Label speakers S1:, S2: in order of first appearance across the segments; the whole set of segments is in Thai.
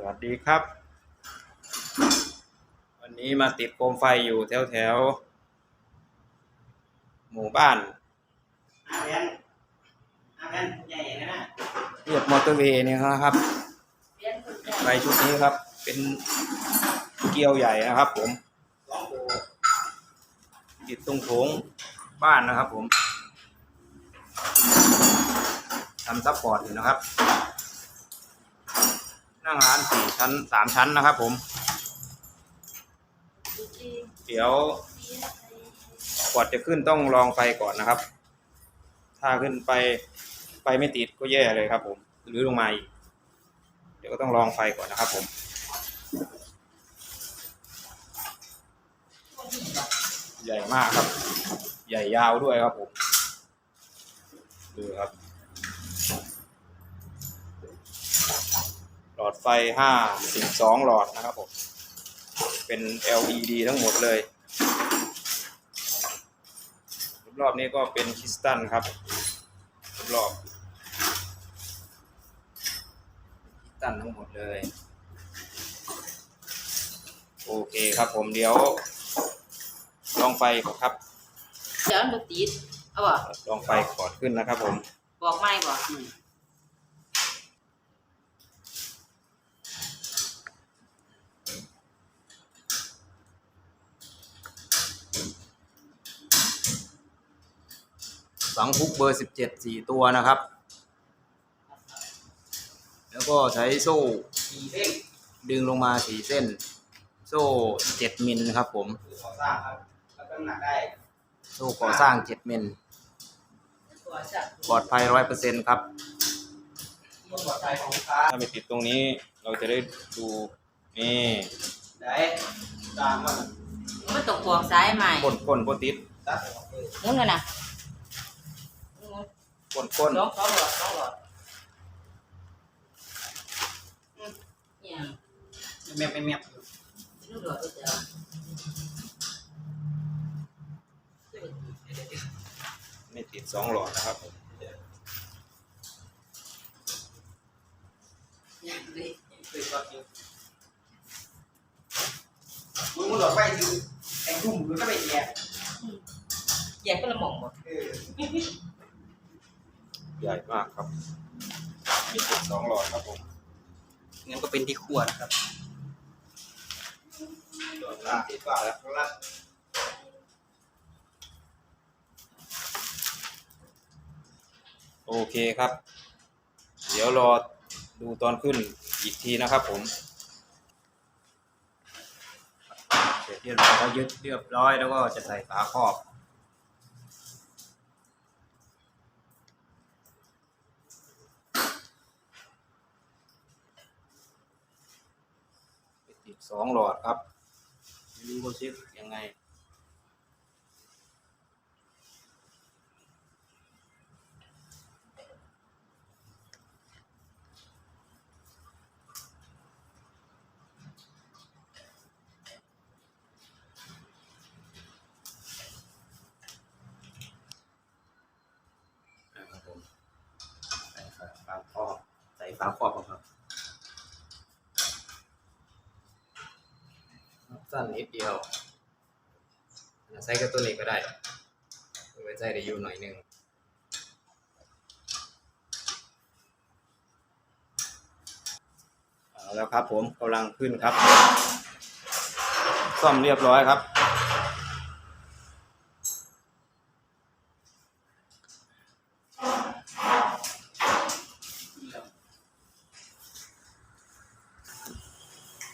S1: สวัสดีครับ วันนี้มาติดโคมไฟอยู่แถวแถวๆหมู่บ้าน
S2: อาแพนอาแพนใหญ่นะนะ
S1: เรียบมอเตอร์เวย์เนี่ยนะครับ ไฟชุดนี้ครับ เป็นเกลียวใหญ่นะครับผม
S2: สองตัว
S1: ติดตรงโถงบ้านนะครับผมทำซัพพอร์ตอยู่นะครับ นั่งร้านสี่ชั้นสามชั้นนะครับผม เดี๋ยวก่อนจะขึ้นต้องลองไฟก่อนนะครับ ถ้าขึ้นไปไฟไม่ติดก็แย่เลยครับ ผม หรือลงมาอีก เดี๋ยวก็ต้องลองไฟก่อนนะครับผมใหญ่มากครับ ใหญ่ยาวด้วยครับผม ดูครับ หลอดไฟห้าสิบสองหลอดนะครับผม เป็น LED ทั้งหมดเลยรอบๆนี้ก็เป็นคริสตัลครับ รอบๆคริสตัลทั้งหมดเลย โอเคครับผมเดี๋ยว ลองไฟก่อนครับ
S3: เดี๋ยวมันบ่ติดเอาบ่
S1: ลองไฟก่อนขึ้นนะครับผม
S3: บอกไม่บ่อืม
S1: สังคุกเบอร์สิบเจ็ดสี่ตัวนะครับ แล้วก็ใช้โซ่
S2: สี่เส้น
S1: ดึงลงมาสี่เส้น โซ่เจ็ดมิลครับผม
S2: คือก่อสร้างครับแล้วก็น้ำหนักได้
S1: โซ่ก่อสร้างเจ็ดมิล
S3: ตัวจัด
S1: ปลอดภัยร้อยเปอร์เซ็นต์ครับ
S2: ต้องปลอดภัยของลูกค้า
S1: ถ้าไปติดตรงนี้เราจะได้ดูนี่
S2: ได้ตามว่า
S3: มันตกปวกซ้ายใหม่
S1: ก้นก้นก้นติด
S2: ตัดออกเลย
S3: หมุนกันนะหมุน
S1: ก้นก้น
S3: สองสองหลอดสองหลอดอืมเนี่ย
S2: แมบแมบแมบ
S3: ลูกหลอดก็จะ
S1: ไม่ติดสองหลอดนะครับผม
S3: ยังเลย
S2: คือก็คือมึงมึงหลอดไฟคือไอ้ทุ่มมันก็ไปแย่
S3: แยกก็ละหม่องหมด
S1: ใหญ่มากครับ มีติดสองหลอดครับผม
S2: งั้นก็เป็นที่ขั้วนะครับหลอดละติดกว่าแล้วละ
S1: โอเคครับ เดี๋ยวรอดูตอนขึ้นอีกทีนะครับผมเสร็จเรียบร้อยแล้วยึดเรียบร้อยแล้วก็จะใส่ฝาครอบ สองหลอดครับ ไม่รู้เขาเช็คยังไง นะครับผมใส่ฝาฝาครอบใส่ฝาครอบครับ สั้นนิดเดียวใส่กับตัวนี้ก็ได้ไว้ใส่ได้อยู่หน่อยหนึงเอาแล้วครับผมกำลังขึ้นครับ ซ่อมเรียบร้อยครับ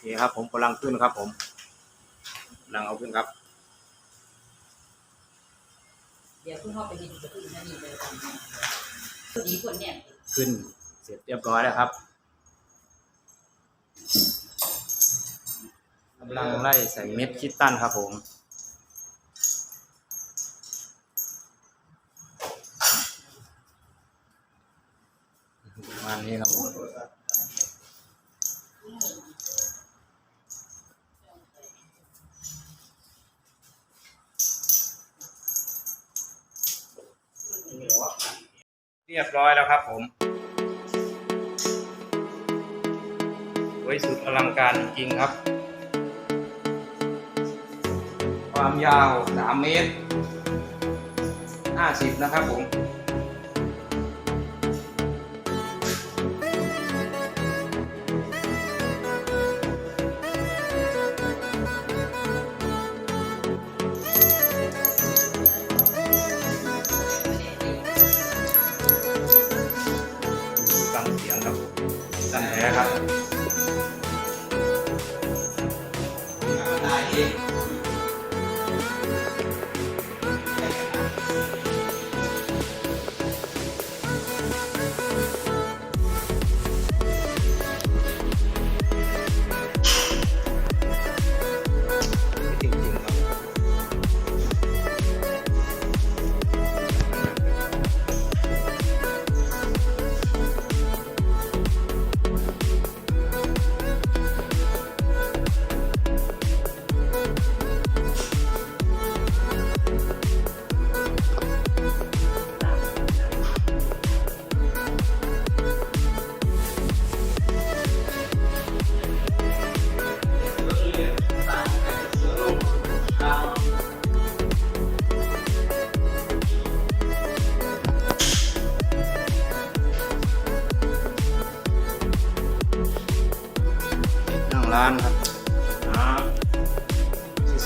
S1: นี่ครับผมกำลังขึ้นครับผม กำลังเอาขึ้นครับ
S3: เดี๋ยวคุณพ่อไปดินกับคุณนั่นนี่เลยดีคนเนี่ย
S1: ขึ้นเสร็จเรียบร้อยแล้วครับกำลังไล่ใส่เม็ดคิดตันครับผมประมาณนี้ครับผม เรียบร้อยแล้วครับผมวยสุดอลังการจริงครับ ความยาว 3 เมตร 50 นะครับผม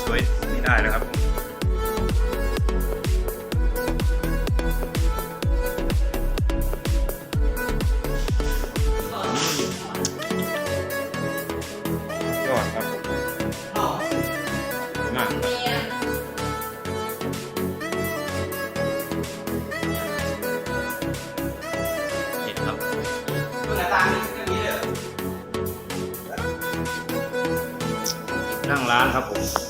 S1: สวยๆไม่ได้เลยครับ ร้านครับผม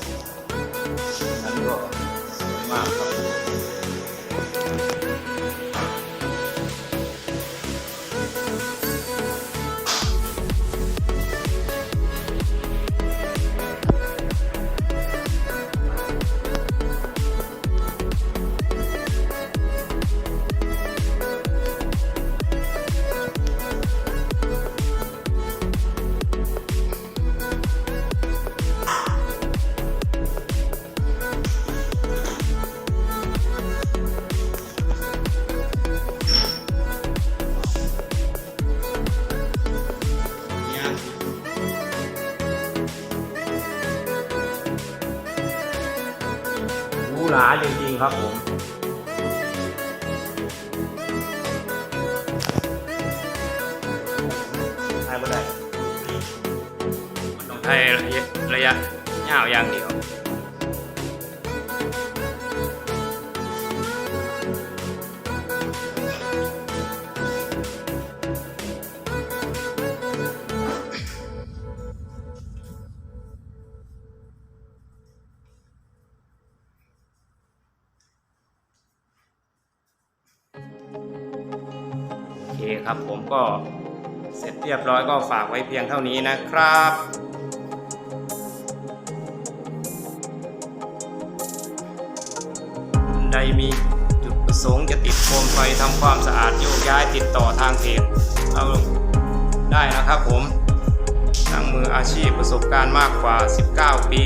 S1: หนาจริงๆครับผมใช่ไม่ได้มันต้องใช้ระยะระยะยาวอย่างเดียว เคครับผมก็เสร็จเรียบร้อยก็ฝากไว้เพียงเท่านี้นะครับใดมีจุดประสงค์จะติดโคมไฟทำความสะอาดโยกย้ายติดต่อทางเพจเอาได้นะครับผมทางมืออาชีพประสบการณ์มากกว่า 19 ปี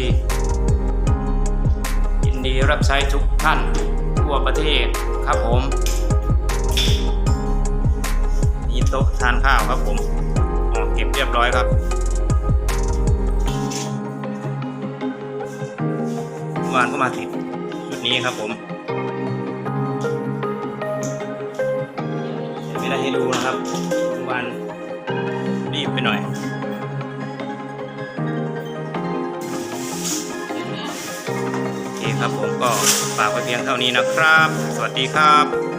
S1: ยินดีรับใช้ทุกท่านทั่วประเทศครับผม โต๊ะทานข้าวครับผมอ๋อเก็บเรียบร้อยครับวานก็มาติดชุดนี้ครับผมไม่ได้ให้ดูนะครับวานรีบไปหน่อยโอเคครับผมก็ฝากไว้เพียงเท่านี้นะครับ สวัสดีครับ